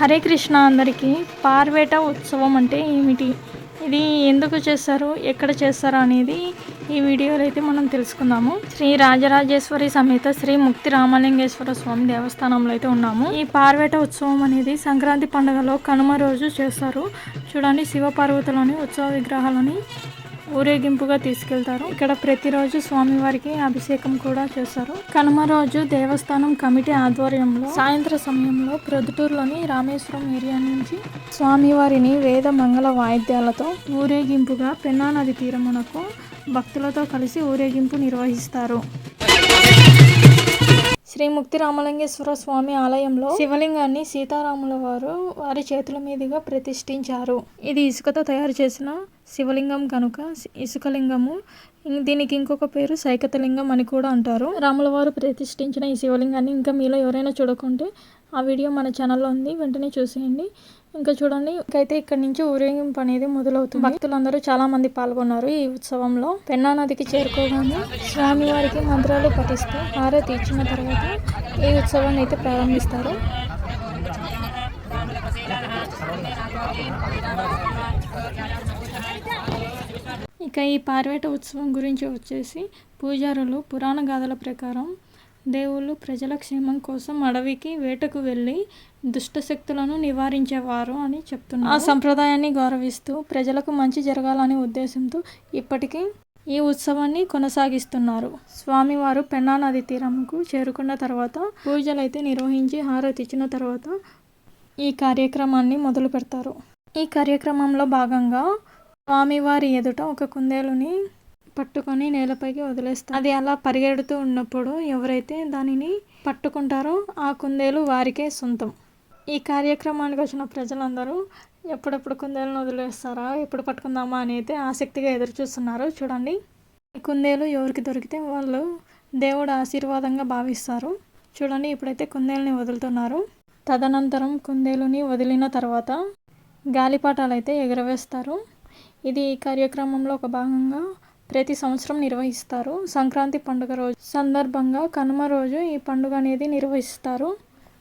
హరే కృష్ణ అందరికీ పార్వేట ఉత్సవం అంటే ఏమిటి? ఇది ఎందుకు చేస్తారు ఎక్కడ చేస్తారు అనేది ఈ వీడియోలో అయితే మనం తెలుసుకుందాము. శ్రీ రాజరాజేశ్వరి సమేత శ్రీ ముక్తి రామలింగేశ్వర స్వామి దేవస్థానంలో అయితే ఉన్నాము. ఈ పార్వేట ఉత్సవం అనేది సంక్రాంతి పండుగలో కనుమ రోజు చేస్తారు చూడండి శివ పార్వతులని ఉత్సవ విగ్రహాలని ఊరేగింపుగా తీసుకెళ్తారు. ఇక్కడ ప్రతిరోజు స్వామివారికి అభిషేకం కూడా చేస్తారు. కనుమ రోజు దేవస్థానం కమిటీ ఆధ్వర్యంలో సాయంత్ర సమయంలో ప్రొద్దుటూరులోని రామేశ్వరం ఏరియా నుంచి స్వామివారిని వేద మంగళ వాయిద్యాలతో ఊరేగింపుగా పెన్నా నది తీరమునకు భక్తులతో కలిసి ఊరేగింపు నిర్వహిస్తారు. శ్రీ ముక్తి రామలింగేశ్వర స్వామి ఆలయంలో శివలింగాన్ని సీతారాముల వారు వారి చేతుల మీదుగా ప్రతిష్ఠించారు. ఇది ఇసుకతో తయారు చేసిన శివలింగం కనుక ఇసుకలింగము. దీనికి ఇంకొక పేరు సైకతలింగం అని కూడా అంటారు. రాముల వారు ప్రతిష్ఠించిన ఈ శివలింగాన్ని ఇంకా మీలో ఎవరైనా చూడకుంటే ఆ వీడియో మన ఛానల్లో ఉంది. వెంటనే చూసేయండి. ఇంకా చూడండి ఇంకైతే ఇక్కడ నుంచి ఊరేగింపు అనేది మొదలవుతుంది. భక్తులందరూ చాలా మంది పాల్గొన్నారు ఈ ఉత్సవంలో. పెన్నా నదికి చేరుకోగానే స్వామివారికి మంత్రాలు పఠిస్తూ హారతి ఇచ్చిన తర్వాత ఈ ఉత్సవాన్ని అయితే ప్రారంభిస్తారు. ఇక ఈ పార్వేట ఉత్సవం గురించి వచ్చేసి పూజారులు పురాణ గాథల ప్రకారం దేవుళ్ళు ప్రజల క్షేమం కోసం అడవికి వేటకు వెళ్ళి దుష్ట శక్తులను నివారించేవారు అని చెప్తున్నారు. ఆ సంప్రదాయాన్ని గౌరవిస్తూ ప్రజలకు మంచి జరగాలనే ఉద్దేశంతో ఇప్పటికీ ఈ ఉత్సవాన్ని కొనసాగిస్తున్నారు. స్వామివారు పెన్నా నది తీరంకు చేరుకున్న తర్వాత పూజలు అయితే నిర్వహించి హారతి ఇచ్చిన తర్వాత ఈ కార్యక్రమాన్ని మొదలు పెడతారు. ఈ కార్యక్రమంలో భాగంగా స్వామివారి ఎదుట ఒక కుందేలుని పట్టుకొని నేలపైకి వదిలేస్తారు అది అలా పరిగెడుతూ ఉన్నప్పుడు ఎవరైతే దానిని పట్టుకుంటారో ఆ కుందేలు వారికే సొంతం. ఈ కార్యక్రమానికి వచ్చిన ప్రజలందరూ ఎప్పుడెప్పుడు కుందేలను వదిలేస్తారా ఎప్పుడు పట్టుకుందామా అని అయితే ఆసక్తిగా ఎదురు చూస్తున్నారు చూడండి కుందేలు ఎవరికి దొరికితే వాళ్ళు దేవుడు ఆశీర్వాదంగా భావిస్తారు. చూడండి ఇప్పుడైతే కుందేలుని వదులుతున్నారు. తదనంతరం కుందేలుని వదిలిన తర్వాత గాలిపాటాలు అయితే ఎగరవేస్తారు. ఇది ఈ కార్యక్రమంలో ఒక భాగంగా ప్రతి సంవత్సరం నిర్వహిస్తారు. సంక్రాంతి పండుగ రోజు సందర్భంగా కనుమ రోజు ఈ పండుగ అనేది నిర్వహిస్తారు.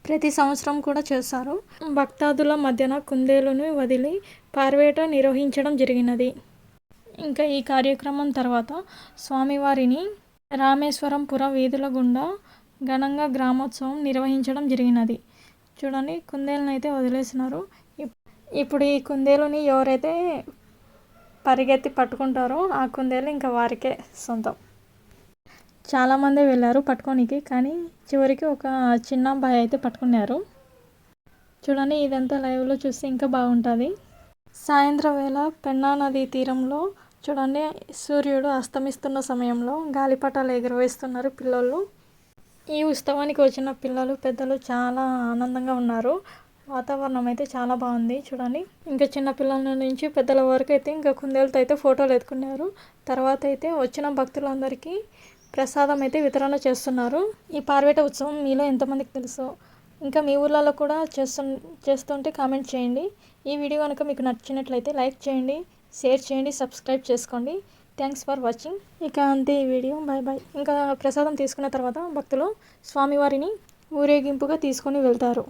ప్రతి సంవత్సరం కూడా చేస్తారు. భక్తాదుల మధ్యన కుందేలును వదిలి పార్వేట నిర్వహించడం జరిగినది. ఇంకా ఈ కార్యక్రమం తర్వాత స్వామివారిని రామేశ్వరం పుర వీధుల గుండా ఘనంగా గ్రామోత్సవం నిర్వహించడం జరిగినది. చూడండి కుందేలను అయితే వదిలేసినారు. ఇప్- ఇప్పుడు ఈ కుందేలుని ఎవరైతే పరిగెత్తి పట్టుకుంటారో. ఆ కుందేలు ఇంకా వారికే సొంతం. చాలామంది వెళ్ళారు పట్టుకోనికి కానీ చివరికి ఒక చిన్న అబ్బాయి అయితే పట్టుకున్నారు. చూడండి ఇదంతా లైవ్లో చూస్తే ఇంకా బాగుంటుంది. సాయంత్రం వేళ పెన్నా నది తీరంలో చూడండి సూర్యుడు అస్తమిస్తున్న సమయంలో గాలిపటాలు ఎగురవేస్తున్నారు పిల్లలు ఈ ఉత్సవానికి వచ్చిన పిల్లలు పెద్దలు చాలా ఆనందంగా ఉన్నారు. వాతావరణం అయితే చాలా బాగుంది చూడండి. ఇంకా చిన్న పిల్లల నుంచి పెద్దల వరకు అయితే ఇంకా కుందేలతో అయితే ఫోటోలు ఎత్తుకున్నారు. తర్వాత అయితే వచ్చిన భక్తులందరికీ ప్రసాదం అయితే వితరణ చేస్తున్నారు. ఈ పార్వేట ఉత్సవం మీలో ఎంతమందికి తెలుసు ఇంకా మీ ఊర్లలో కూడా చేస్తు చేస్తుంటే కామెంట్ చేయండి. ఈ వీడియో కనుక మీకు నచ్చినట్లయితే లైక్ చేయండి షేర్ చేయండి సబ్స్క్రైబ్ చేసుకోండి. Thanks for watching. ఇక అంతే ఈ వీడియో. Bye bye. ఇంకా ప్రసాదం తీసుకున్న తర్వాత భక్తులు స్వామివారిని ఊరేగింపుగా తీసుకొని వెళ్తారు.